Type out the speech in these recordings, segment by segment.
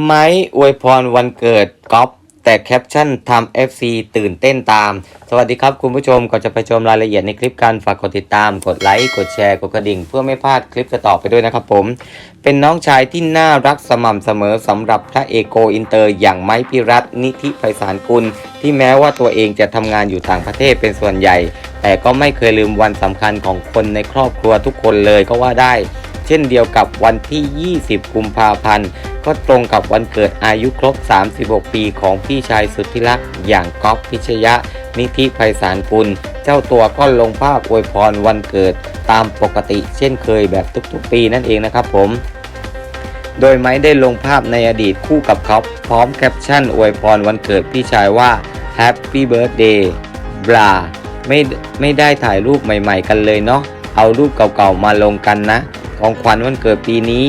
ไม้อวยพรวันเกิดก๊อฟแต่แคปชั่นทำ FC ตื่นเต้นตาม สวัสดีครับคุณผู้ชมก่อนจะไปชมรายละเอียดในคลิปกันฝากกดติดตาม กดไลค์ กดแชร์ กดกระดิ่ง เพื่อไม่พลาดคลิปต่อไปด้วยนะครับผม เป็นน้องชายที่น่ารักสม่ำเสมอสำหรับพระเอกโกอินเตอร์ อย่างไม้พิรัตน์นิธิไพศาลกุล ที่แม้ว่าตัวเองจะทำงานอยู่ต่างประเทศเป็นส่วนใหญ่ แต่ก็ไม่เคยลืมวันสำคัญของคนในครอบครัวทุกคนเลยก็ว่าได้ เช่นเดียวกับวันที่ 20 กุมภาพันธ์ ก็ตรงกับวันเกิดอายุครบ 36 ปีของพี่ชายสุดที่รักอย่างก๊อฟพิชยะ นิธิไพศาลกุล เจ้าตัวก็ลงภาพอวยพรวันเกิดตามปกติเช่นเคยแบบทุกๆ ปีนั่นเองนะครับผม โดยไม้ได้ลงภาพในอดีตคู่กับเขาพร้อมแคปชั่นอวยพรวันเกิดพี่ชายว่า Happy Birthday บลาไม่ไม่ได้ถ่ายรูปใหม่ๆกันเลยเนาะเอารูปเก่าๆมาลงกันนะ ของขวัญวันเกิดปีนี้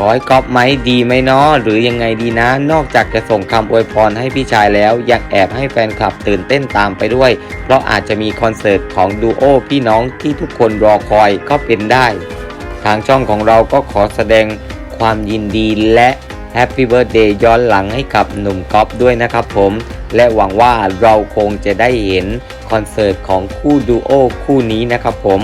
อให้ก๊อฟไหมดีไหมเนาะหรือยังไงดีนะ นอกจากจะส่งคำอวยพรให้พี่ชายแล้ว ยังแอบให้แฟนคลับตื่นเต้นตามไปด้วย เพราะอาจจะมีคอนเสิร์ตของดูโอพี่น้องที่ทุกคนรอคอยก็เป็นได้ ทางช่องของเราก็ขอแสดงความยินดีและแฮปปี้เบิร์ดเดย์ย้อนหลังให้กับหนุ่มก๊อฟด้วยนะครับผม และหวังว่าเราคงจะได้เห็นคอนเสิร์ตของคู่ดูโอคู่นี้นะครับผม